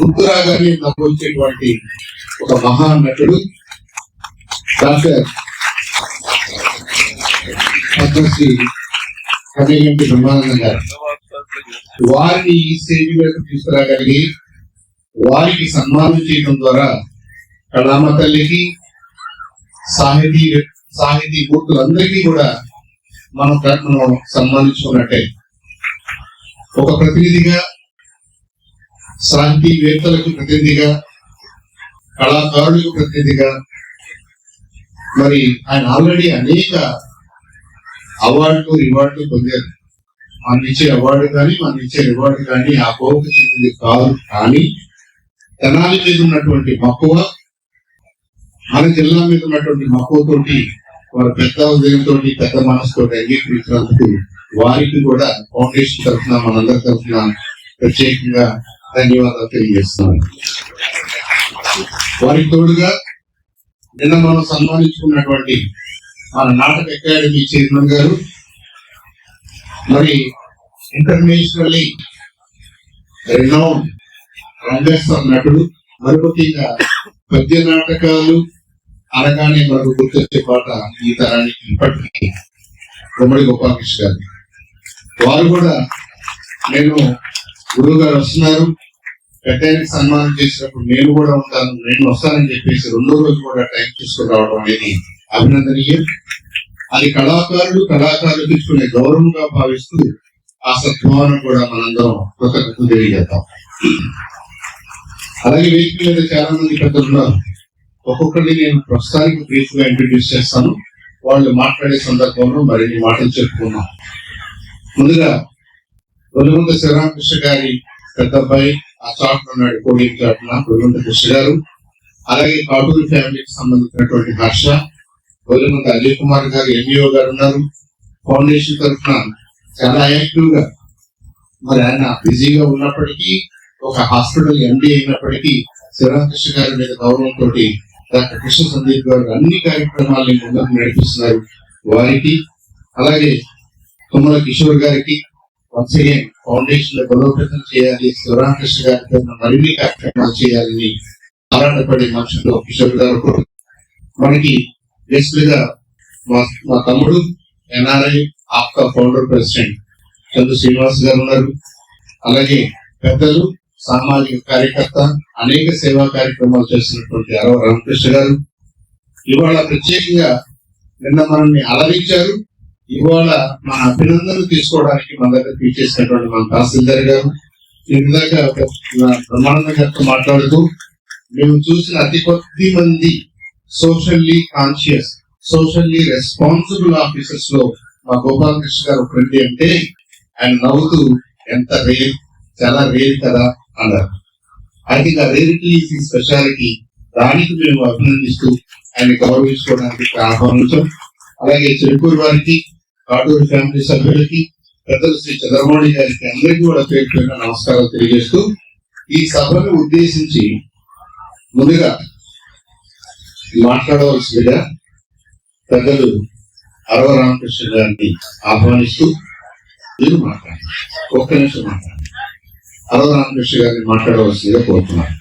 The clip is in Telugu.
గుర్తు రాగానే నాకు వచ్చేటువంటి ఒక మహా నటుడు డాక్టర్ పద్మశ్రీ కనగంటి బ్రహ్మానందం గారు. వారిని ఈ సేవలకు తీసుకురాగలిగి వారికి సన్మానం చేయడం ద్వారా కళామ తల్లికి సాహితీ సాహితీ మూర్తులందరికీ కూడా మనం మనం సన్మానించుకున్నట్టే. ఒక ప్రతినిధిగా శాంతివేత్తలకు ప్రతినిధిగా కళాకారులకు ప్రతినిధిగా మరి ఆయన ఆల్రెడీ అనేక అవార్డులు రివార్డులు పొందారు. మనం ఇచ్చే అవార్డు కానీ మనం ఇచ్చే రివార్డు కానీ ఆ కోవకు చెందింది కాదు. కానీ తెనాలి మీద ఉన్నటువంటి మక్కువ మన జిల్లా మీద ఉన్నటువంటి మక్కువతోటి వారి పెద్ద ఉదయంతో పెద్ద మనసుతో అంగీకరించినందుకు వారికి కూడా ఫౌండేషన్ తరఫున మనందరి తరఫున ప్రత్యేకంగా ధన్యవాదాలు తెలియజేస్తున్నాను. వారికి తోడుగా నిన్న మనం సన్మానించుకున్నటువంటి మన నాటక అకాడమీ చైర్మన్ గారు మరి ఇంటర్నేషనల్లీ రినౌన్ రంగస్థల నటుడు మరి ముఖ్యంగా పద్య నాటకాలు అనగానే మనకు గుర్తొచ్చే పాట ఈ తరానికి ఇప్పటికీ. గుమ్మడి గోపాలకృష్ణ గారు. వారు కూడా నేను గురువు గారు వస్తున్నారు. పెద్దానికి సన్మానం చేసినప్పుడు నేను కూడా ఉంటాను. నేను వస్తానని చెప్పేసి రెండో రోజు కూడా టైం తీసుకుని రావడం అనేది అభినందనీయం. అది కళాకారులు కళాకారులు తీసుకునే గౌరవంగా భావిస్తూ ఆ సద్భావన కూడా మనందరం కృతజ్ఞతలు తెలియజేద్దాం. అలాగే వేదిక మీద చాలా మంది పెద్దలు ఒక్కొక్కరిని నేను ప్రస్తుతానికి బ్రీఫ్గా ఇంట్రడ్యూస్ చేస్తాను. వాళ్ళు మాట్లాడే సందర్భంలో మరిన్ని మాటలు చెప్పుకున్నాం ముందుగా వెలుగుంద శివరామకృష్ణ గారి పెద్ద అబ్బాయి ఆ చాట్ ఉన్నాడు కోడింగ్ చాట్ల వెలుగుంద కృష్ణ గారు. అలాగే కాటూరు ఫ్యామిలీకి సంబంధించినటువంటి హర్ష వెలుగుంద అజయ్ కుమార్ గారు ఎంఈఓ గారు ఉన్నారు. ఫౌండేషన్ తరఫున చాలా యాక్టివ్గా మరి ఆయన బిజీగా ఉన్నప్పటికీ ఒక హాస్పిటల్ ఎండి అయినప్పటికీ శివరామకృష్ణ గారి మీద గౌరవంతో డాక్టర్ కృష్ణ సందీప్ గారు అన్ని కార్యక్రమాలని ముందుకు నడిపిస్తున్నారు వారికి. అలాగే తుమ్మల కిషోర్ గారికి వన్స్ అగైన్ ఫౌండేషన్ బలోపేతం చేయాలి శివరామకృష్ణ గారి మరిన్ని కార్యక్రమాలు చేయాలని ఆరాటపడే మనుషులు కిషోర్ గారు మనకి గెస్ట్లుగా మా మా తమ్ముడు ఎన్ఆర్ఐ ఆప్కా ఫౌండర్ ప్రెసిడెంట్ చంద్ర శ్రీనివాస్ గారు ఉన్నారు. అలాగే పెద్దలు సామాజిక కార్యకర్త అనేక సేవా కార్యక్రమాలు చేస్తున్నటువంటి అరవ రామకృష్ణ గారు. ఇవాళ ప్రత్యేకంగా నిన్న మనల్ని అలరించారు. ఇవాళ మన అభినందనలు తీసుకోవడానికి మన దగ్గర చేసినటువంటి మన తహసీల్దార్ గారు ఇందాక బ్రహ్మానంద గారితో మాట్లాడుతూ మేము చూసిన అతి కొద్ది మంది సోషల్లీ కాన్షియస్ సోషల్లీ రెస్పాన్సిబుల్ ఆఫీసర్స్లో మా గోపాలకృష్ణ గారు ఫ్రెండ్ అంటే ఆయన నవ్వుతూ ఎంత రేర్ చాలా రేర్ కదా అన్నారు. ఐ థింక్ ఆ రేరిటీ ఈ స్పెషాలిటీ దానికి మేము అభినందిస్తూ ఆయన గౌరవించుకోవడానికి ఆహ్వానించాం. అలాగే చెరుకూరు వారికి కాటూరు ఫ్యామిలీ సభ్యులకి పెద్దలు శ్రీ చంద్రమౌళి గారికి అందరికీ కూడా పేరు పేరున నమస్కారాలు తెలియజేస్తూ ఈ సభను ఉద్దేశించి ముందుగా మాట్లాడవలసిందిగా పెద్దలు అరవ రామకృష్ణ గారిని ఆహ్వానిస్తూ మీరు మాట్లాడండి. ఒక్క నిమిషం మాట్లాడండి. అరవ రామకృష్ణ గారిని మాట్లాడవలసిందిగా కోరుతున్నాను.